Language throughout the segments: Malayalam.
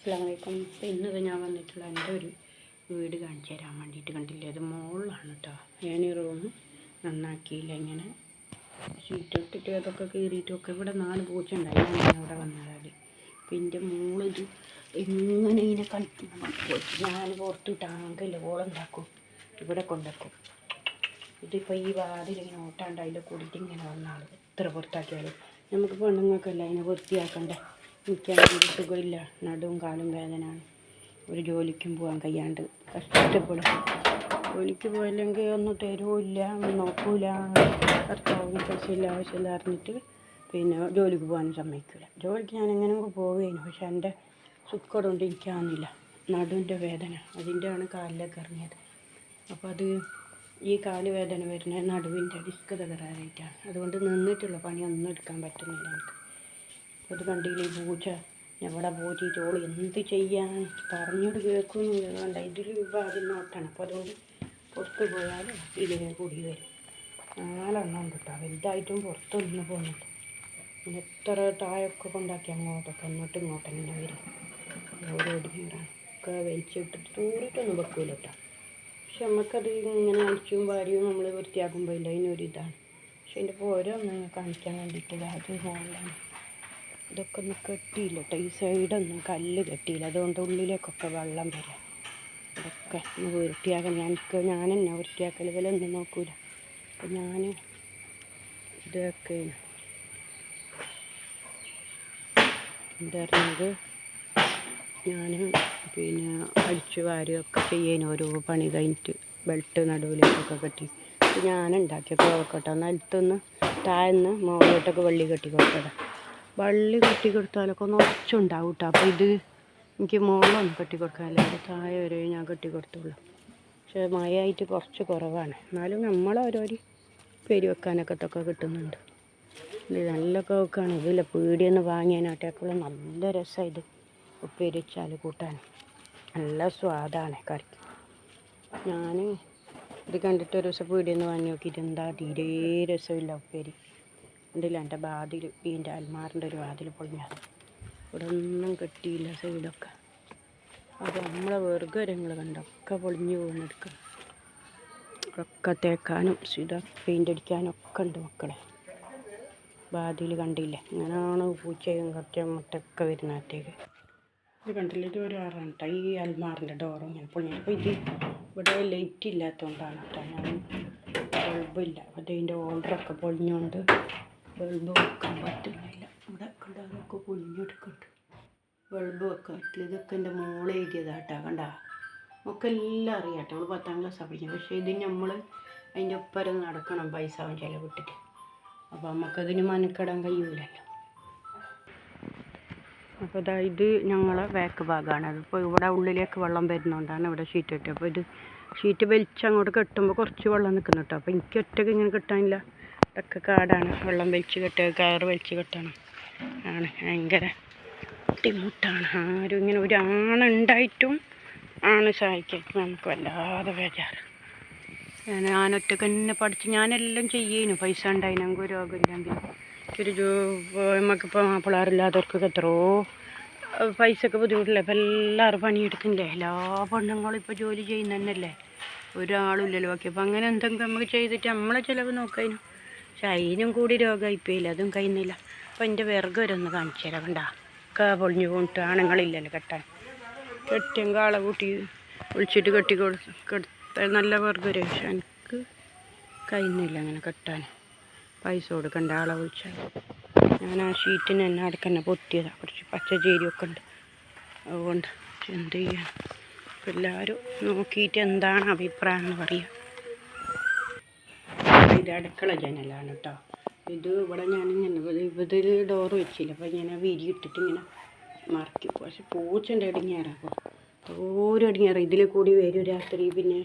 അസ്ലാമലൈക്കും അപ്പോൾ ഇന്നത് ഞാൻ വന്നിട്ടുള്ള എന്റെ ഒരു വീട് കാണിച്ചു തരാൻ വേണ്ടിയിട്ട് കണ്ടില്ലേ? അത് മുകളിലാണ് കേട്ടോ ഞാൻ ഈ റൂം നന്നാക്കിയില്ല. ഇങ്ങനെ ഷീറ്റ് ഇട്ടിട്ട് അതൊക്കെ കീറിയിട്ടൊക്കെ ഇവിടെ നാല് പൂച്ച ഉണ്ടായിരുന്നു ഞാൻ ഇവിടെ വന്നാൽ എന്റെ മോളിത് എങ്ങനെ ഇങ്ങനെ കളിക്കണം ഞാൻ പുറത്തിട്ട് ആകെയില്ല ഓളുണ്ടാക്കും ഇവിടെ കൊണ്ടാക്കും ഇതിപ്പോൾ ഈ വാതിൽ ഇങ്ങനെ ഓട്ടാണ്ട് അതിൽ കൂടിയിട്ട് ഇങ്ങനെ വന്നാൽ എത്ര പുറത്താക്കിയാലും. നമുക്ക് പെണ്ണുങ്ങൾക്കല്ല അതിനെ വൃത്തിയാക്കണ്ടേ? എനിക്കാണെങ്കിൽ സുഖമില്ല. നടുവും കാലും വേദനയാണ്. ഒരു ജോലിക്കും പോകാൻ കഴിയാണ്ട് കഷ്ടപ്പെടും. ജോലിക്ക് പോയില്ലെങ്കിൽ ഒന്നും തരുമില്ല നോക്കൂല. ഭർത്താവിന് പൈസയില്ല ആവശ്യമില്ല അറിഞ്ഞിട്ട് പിന്നെ ജോലിക്ക് പോകാനും സമ്മതിക്കില്ല. ജോലിക്ക് ഞാൻ എങ്ങനെ പോവുകയാണ് പക്ഷെ എന്റെ സുഖമുണ്ട് എനിക്കാവുന്നില്ല നടുവിന്റെ വേദന. അതിന്റെയാണ് കാലിലേക്ക് ഇറങ്ങിയത്. അപ്പോൾ അത് ഈ കാൽ വേദന വരുന്നത് നടുവിന്റെ ഡിസ്ക് തകരാറായിട്ടാണ് അതുകൊണ്ട് നിന്നിട്ടുള്ള പണിയൊന്നും എടുക്കാൻ പറ്റുന്നില്ല എനിക്ക്. അത് കണ്ടില്ലേ പൂച്ച? ഞങ്ങളുടെ പൂച്ച ചോൾ എന്ത് ചെയ്യാൻ? പറഞ്ഞിട്ട് കേൾക്കുന്നു. വേണ്ട ഇതിൽ വിഭാഗം നോട്ടാണ്. അപ്പോൾ അതുകൊണ്ട് പുറത്ത് പോയാൽ ഇതിനെ കൂടി വരും. നാലെണ്ണം കേട്ടോ. വലുതായിട്ടും പുറത്തൊന്നും പോകുന്നുണ്ട് പിന്നെ എത്ര താഴൊക്കെ കൊണ്ടാക്കി അങ്ങോട്ടൊക്കെ അങ്ങോട്ടും ഇങ്ങോട്ടും ഇങ്ങനെ വരും. ഓരോ ഇടിഞ്ഞാറാണ് ഒക്കെ വലിച്ചിട്ടിട്ട് തൂറിട്ടൊന്നും വെക്കൂല കേട്ടോ. പക്ഷെ നമുക്കത് ഇങ്ങനെ അടിച്ചും വാരിയും നമ്മൾ വൃത്തിയാക്കുമ്പോൾ ഇല്ല അതിനൊരിതാണ് പക്ഷെ അതിന്റെ ഓരോന്ന് കാണിക്കാൻ വേണ്ടിയിട്ട് അത് മോളിലാണ് ഇതൊക്കെ ഒന്ന് കെട്ടിയില്ല കേട്ടോ ഈ സൈഡൊന്നും കല്ല് കെട്ടിയില്ല. അതുകൊണ്ട് ഉള്ളിലേക്കൊക്കെ വെള്ളം വരാം. ഇതൊക്കെ ഒന്ന് വൃത്തിയാക്കാൻ എനിക്ക് ഞാൻ തന്നെ വൃത്തിയാക്കൽ ഇവലൊന്നും നോക്കൂല. അപ്പം ഞാൻ ഇതൊക്കെ എന്തായിരുന്നത് ഞാൻ പിന്നെ അടിച്ചു വാരുകയൊക്കെ ചെയ്യാൻ ഓരോ പണി കഴിഞ്ഞിട്ട് ബെൽറ്റ് നടുവിലേക്കൊക്കെ കെട്ടി. ഞാനുണ്ടാക്കിയ ഉണ്ടാക്കിയ അടുത്തൊന്ന് നിലത്തുനിന്ന് താഴ്ന്ന് മുകളിലോട്ടൊക്കെ വള്ളി കെട്ടി കൊടുത്തതാണ് വള്ളി കെട്ടി കൊടുത്താലൊക്കെ ഒന്ന് ഒച്ചുണ്ടാവും കേട്ടോ അപ്പോൾ ഇത് എനിക്ക് മുകളിലൊന്നും കെട്ടി കൊടുക്കാനില്ല ഇത് താഴെ വരെ ഞാൻ കെട്ടി കൊടുത്തുള്ളൂ പക്ഷേ മഴയായിട്ട് കുറച്ച് കുറവാണ്. എന്നാലും നമ്മൾ പേര് വെക്കാനൊക്കെ തൊക്കെ കിട്ടുന്നുണ്ട്. നല്ല കോക്കാണ് ഇതില്ല പീടിയെന്ന് വാങ്ങിയതിനാട്ടേക്കുള്ള നല്ല രസമാണ് ഇത്. കൂട്ടാൻ. നല്ല സ്വാദാണ് കറിക്ക്. ഞാൻ ഇത് കണ്ടിട്ട് ഒരു ദിവസം പീടിയെന്ന് വാങ്ങി നോക്കിയിട്ട് എന്താ തീരെ രസമില്ല ഉപ്പേരി. ഇതില്ല എന്റെ വാതിൽ ഇതിന്റെ അൽമാറിന്റെ ഒരു വാതിൽ പൊളിഞ്ഞാണ് ഇവിടെ ഒന്നും കിട്ടിയില്ല സൈഡൊക്കെ. അത് നമ്മളെ വെറുകരങ്ങൾ കണ്ടൊക്കെ പൊളിഞ്ഞു പോകുന്നെടുക്കും ഒക്കെ തേക്കാനും ഇതാ പെയിന്റ് അടിക്കാനും ഒക്കെ ഉണ്ട് മക്കളെ. വാതിൽ കണ്ടില്ലേ. അങ്ങനെയാണ് പൂച്ചയും കുറച്ച് മുട്ടൊക്കെ വരുന്നത്തേക്ക് ഇത് കണ്ടില്ല? ഇത് ഒരു ആറാണ്. ഈ അൽമാറിന്റെ ഡോറും ഇങ്ങനെ പൊളിഞ്ഞു. അപ്പോൾ ഇത് ഇവിടെ ലൈറ്റ് ഇല്ലാത്തതുകൊണ്ടാണ് കേട്ടോ. ഞാൻ ബൾബില്ല അപ്പോൾ ഇതിന്റെ ഓർഡറൊക്കെ പൊളിഞ്ഞുകൊണ്ട് ബൾബ് വെക്കാൻ പറ്റുന്നില്ല. ഇവിടെ കണ്ട അതൊക്കെ പൊളിഞ്ഞെടുക്കുന്നുണ്ട്. ബൾബ് വെക്കാൻ പറ്റില്ല ഇതൊക്കെ എന്റെ മോളെ എഴുതിയതാട്ടാ കണ്ട? ഒക്കെ എല്ലാം അറിയാട്ടോ. നമ്മൾ പത്താം ക്ലാസ്സാണ് പഠിക്കുന്നത് പക്ഷേ ഇത് നമ്മൾ അതിന്റെ ഒപ്പരം നടക്കണം പൈസ ചിലവിട്ടിട്ട് അപ്പോൾ നമുക്കതിന് മനക്കെടാൻ കഴിയൂലല്ലോ. അപ്പോൾ ഇതാ ഇത് ഞങ്ങളെ ബാക്ക് ഭാഗമാണ് അതിപ്പോൾ ഇവിടെ ഉള്ളിലേക്ക് വെള്ളം വരുന്നതുകൊണ്ടാണ് ഇവിടെ ഷീറ്റ് കെട്ടിയത് അപ്പോൾ ഇത് ഷീറ്റ് വലിച്ച് അങ്ങോട്ട് കെട്ടുമ്പോൾ കുറച്ച് വെള്ളം നിൽക്കുന്നു കേട്ടോ അപ്പോൾ എനിക്ക് ഒറ്റയ്ക്ക് ഇങ്ങനെ കെട്ടാനില്ല. ഇതൊക്കെ കാടാണ്. വെള്ളം വലിച്ചു കെട്ടുക കയറ് വലിച്ചു കെട്ടണം. ആണ് ഭയങ്കര ബുദ്ധിമുട്ടാണ്. ആരും ഇങ്ങനെ ഒരു ആണുണ്ടായിട്ടും ആണ് സഹായിക്കാൻ നമുക്ക് വല്ലാതെ ബേജാറ്. ഞാൻ ഞാനൊറ്റക്ക് തന്നെ പഠിച്ച് ഞാനെല്ലാം ചെയ്യേനു. പൈസ ഉണ്ടായിനെങ്കിൽ രോഗമില്ലെങ്കിൽ ഒരു ജോ നമുക്കിപ്പോൾ മാപ്പിളാറില്ലാത്തവർക്കൊക്കെ എത്രയോ പൈസ ഒക്കെ ബുദ്ധിമുട്ടില്ല? ഇപ്പം എല്ലാവരും പണിയെടുക്കുന്നില്ലേ? എല്ലാ പെണ്ണുങ്ങളും ഇപ്പോൾ ജോലി ചെയ്യുന്നതന്നെയല്ലേ? ഒരാളുമില്ലല്ലോ ഓക്കെ അപ്പം അങ്ങനെ എന്തെങ്കിലും നമുക്ക് ചെയ്തിട്ട് നമ്മളെ ചിലവ് നോക്കാനും? പക്ഷെ അതിനും കൂടി രോഗമായിപ്പോയില്ല അതും കഴിയുന്നില്ല. അപ്പം എന്റെ വിറക് വരെ ഒന്ന് കാണിച്ചു തരാം. കണ്ട? ഒക്കെ പൊളിഞ്ഞു പോയിട്ട് ആണുങ്ങളില്ലല്ലോ കെട്ടാൻ. കെട്ടിയും കാള കൂട്ടി വിളിച്ചിട്ട് കെട്ടി കൊടു കെടുത്ത നല്ല വിറക് വരും. പക്ഷെ എനിക്ക് കഴിയുന്നില്ല അങ്ങനെ കെട്ടാൻ. പൈസ കൊടുക്കണ്ട ആളെ വിളിച്ചാൽ. ഞാൻ ആ ഷീറ്റിന് തന്നെ അടുക്കന്നെ പൊത്തിയതാണ് കുറച്ച് പച്ച ചേരിയൊക്കെ ഉണ്ട്. അതുകൊണ്ട് എന്ത് ചെയ്യാൻ? എല്ലാവരും നോക്കിയിട്ട് എന്താണ് അഭിപ്രായം എന്ന് പറയുക ഇത് അടുക്കള ജനലാണ് കേട്ടോ ഇത് ഇവിടെ ഞാനിങ്ങനെ ഇതിൽ ഡോർ വെച്ചില്ല. അപ്പോൾ ഞാൻ വിരി ഇട്ടിട്ട് ഇങ്ങനെ മറക്കി. പക്ഷെ പൂച്ചന്റെ ഇടങ്ങിയാറാക്കും ഓരോ ഇടങ്ങിയാറ് ഇതിൽ കൂടി വരും രാത്രി പിന്നെ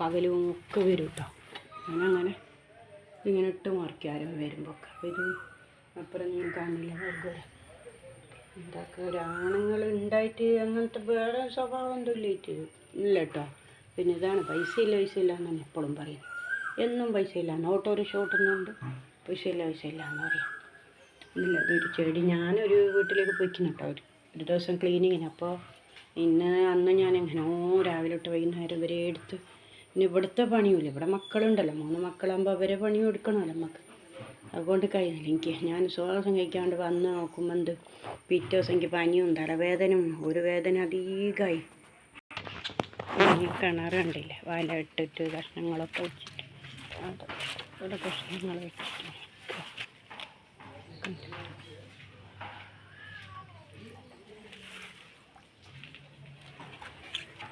പകലും ഒക്കെ വരും കേട്ടോ ഞാൻ അങ്ങനെ ഇങ്ങനെ ഇട്ട് മറിക്കാരും വരുമ്പോൾ ഒക്കെ വരും അപ്പുറം ഞാൻ കാണില്ല. വെറുതെ എന്താക്കുക ഒരാണുങ്ങൾ ഉണ്ടായിട്ട് അങ്ങനത്തെ വേറെ സ്വഭാവം ഒന്നും ഇല്ലേറ്റ് ഇല്ല കേട്ടോ പിന്നെ ഇതാണ് പൈസ ഇല്ല പൈസ ഇല്ല എന്നാണ് എപ്പോഴും പറയും എന്നും പൈസ ഇല്ല ഓട്ടോറിക്ഷ ഓട്ടുന്നുണ്ട് പൈസ ഇല്ല പൈസ ഇല്ല എന്ന് പറയാം ഇല്ല ചെടി. ഞാനൊരു വീട്ടിലേക്ക് പോയിക്കുന്നു കേട്ടോ ഒരു ഒരു ദിവസം ക്ലീനിങ്ങിന് അപ്പോൾ ഇന്ന് അന്ന് ഞാൻ എങ്ങനെ ഓ രാവിലെ തൊട്ട് വൈകുന്നേരം വരെ എടുത്ത് ഇനി ഇവിടുത്തെ പണിയുമില്ല. ഇവിടെ മക്കളുണ്ടല്ലോ. മൂന്ന് മക്കളാകുമ്പോൾ അവരെ പണിയും എടുക്കണമല്ലോ നമുക്ക്. അതുകൊണ്ട് കഴിയുന്നില്ല എനിക്ക് ഞാൻ ശ്വാസം കഴിക്കാണ്ട് വന്ന് നോക്കുമ്പോൾ എന്ത് പിറ്റേ ദിവസം എനിക്ക് പനിയും തലവേദനയും ഒരു വേദന അധികമായി കണ്ടില്ലേ വല ഇട്ടിട്ട് കഷ്ണങ്ങളൊക്കെ വെച്ചിട്ട് അത് ഇവിടെ കഷ്ണങ്ങൾ വെച്ചിട്ട് കണ്ടില്ലേ?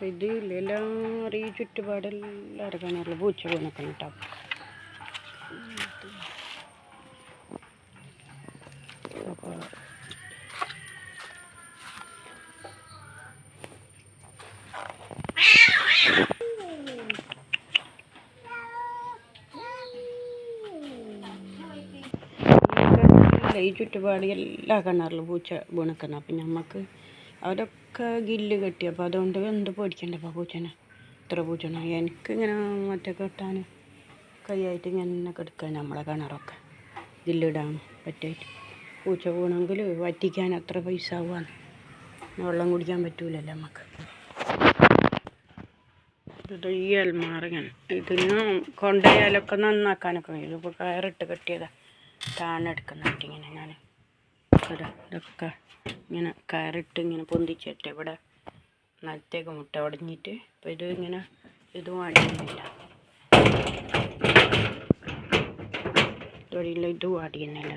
ഇത് എല്ലാവരും ഈ ചുറ്റുപാടെല്ലാം കിണറിൽ പൂച്ച ഉണ്ടാവും അപ്പോൾ ഈ ചുറ്റുപാട് എല്ലാ കിണറിലും പൂച്ച വീണക്കുന്ന. അപ്പം നമുക്ക് അവരൊക്കെ ഗില്ല് കെട്ടി. അപ്പോൾ അതുകൊണ്ട് എന്ത് പേടിക്കണ്ട അപ്പോൾ പൂച്ചനെ? ഇത്ര പൂച്ചനെ? എനിക്കിങ്ങനെ മറ്റേ കെട്ടാൻ കൈയായിട്ട് ഇങ്ങനെ കെടുക്കുക നമ്മളെ കിണറൊക്കെ. ഗില്ലിടാൻ പറ്റായിട്ട് പൂച്ച വീണെങ്കിൽ വറ്റിക്കാൻ എത്ര പൈസ ആവുകയാണ്. വെള്ളം കുടിക്കാൻ പറ്റൂലല്ലോ നമുക്ക് ഇത് ഈ അൽമാറിങ്ങനെ ഇതിന് കൊണ്ടുപോയാലൊക്കെ നന്നാക്കാനൊക്കെ കഴിയും. ഇതിപ്പോൾ കയറിട്ട് കെട്ടിയതാണ് താണെടുക്കുന്നുണ്ട് ഇതാ ഇതൊക്കെ ഇങ്ങനെ കയറിട്ട് ഇങ്ങനെ പൊന്തിച്ചിട്ട് ഇവിടെ നിലത്തേക്ക് മുട്ട ഉടഞ്ഞിട്ട് അപ്പോൾ ഇത് ഇങ്ങനെ ഇതും അടിയുന്നില്ല തൊഴിലിൽ ഇതും അടിയുന്നില്ല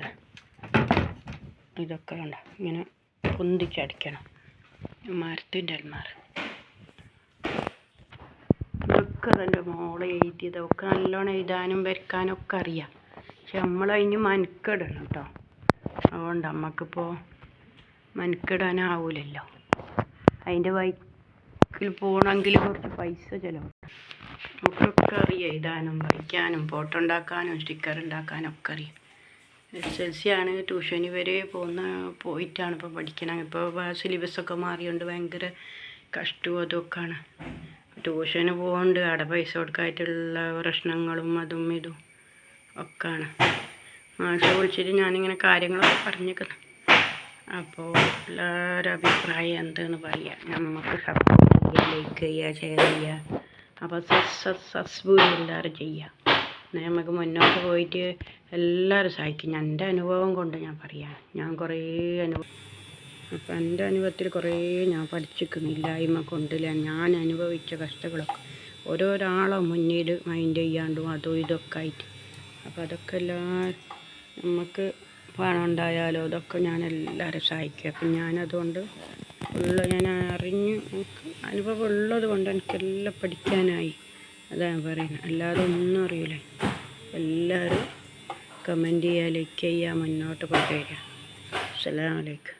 ഇതൊക്കെ കണ്ട ഇങ്ങനെ പൊന്തിച്ചടിക്കണം. മരത്തിന്റെ അൽമാർ. ഇതൊക്കെ എന്റെ മോളെ എഴുതിയതൊക്കെ നല്ലോണം എഴുതാനും വരയ്ക്കാനൊക്കെ അറിയാം. പക്ഷെ നമ്മളതിന് മനക്കെടണം കേട്ടോ. അതുകൊണ്ട് നമുക്കിപ്പോൾ മനക്കെടാനാവൂലല്ലോ. അതിന്റെ വൈക്കിൽ പോകണമെങ്കിൽ കുറച്ച് പൈസ ചിലവ്. നമുക്കൊക്കെ അറിയാം എഴുതാനും വായിക്കാനും ഫോട്ടോ ഉണ്ടാക്കാനും സ്റ്റിക്കർ ഉണ്ടാക്കാനും ഒക്കെ അറിയാം. എസ് എൽ സി ആണ് ട്യൂഷന് വരെ പോകുന്ന പോയിട്ടാണ് ഇപ്പോൾ പഠിക്കണം ഇപ്പോൾ സിലബസൊക്കെ മാറിയോണ്ട് ഭയങ്കര കഷ്ടവും അതൊക്കെയാണ് ട്യൂഷന് പോകുന്നുണ്ട് അവിടെ പൈസ കൊടുക്കാനായിട്ടുള്ള പ്രശ്നങ്ങളും അതും ഇതും ഒക്കെയാണ്. മാഷ വിളിച്ചിട്ട് ഞാനിങ്ങനെ കാര്യങ്ങളൊക്കെ പറഞ്ഞേക്കുന്നു. അപ്പോൾ എല്ലാവരും അഭിപ്രായം എന്താണെന്ന് പറയാം? നമുക്ക് സപ്പോർട്ട് ചെയ്യുക ലൈക്ക് ചെയ്യുക ഷെയർ ചെയ്യുക അപ്പോൾ സക്സസ്ഫുൾ എല്ലാവരും ചെയ്യുക എന്നാൽ നമുക്ക് മുന്നോട്ട് പോയിട്ട് എല്ലാവരും സഹായിക്കും. എന്റെ അനുഭവം കൊണ്ട് ഞാൻ പറയാം. ഞാൻ കുറേ അനുഭവം അപ്പം എന്റെ അനുഭവത്തിൽ കുറേ ഞാൻ പഠിച്ചിരിക്കുന്നില്ലായ്മ കൊണ്ടില്ല ഞാൻ അനുഭവിച്ച കഷ്ടങ്ങളൊക്കെ. ഓരോരാളെ മുന്നിൽ മൈൻഡ് ചെയ്യാണ്ടും അതും ഇതൊക്കെ ആയിട്ട്. അപ്പോൾ അതൊക്കെ എല്ലാവരും നമുക്ക് പണം ഉണ്ടായാലോ അതൊക്കെ ഞാൻ എല്ലാവരും സഹായിക്കുക അപ്പം ഞാനതുകൊണ്ട് ഉള്ള ഞാൻ അറിഞ്ഞ് എനിക്ക് അനുഭവം ഉള്ളത് കൊണ്ട് എനിക്കെല്ലാം പഠിക്കാനായി. അതാണ് പറയുന്നത് അല്ലാതെ ഒന്നും അറിയില്ല. എല്ലാവരും കമന്റ് ചെയ്യുക ലൈക്ക് ചെയ്യുക മുന്നോട്ട് കൊണ്ടുവരിക. അസ്സലാമു അലൈക്കും.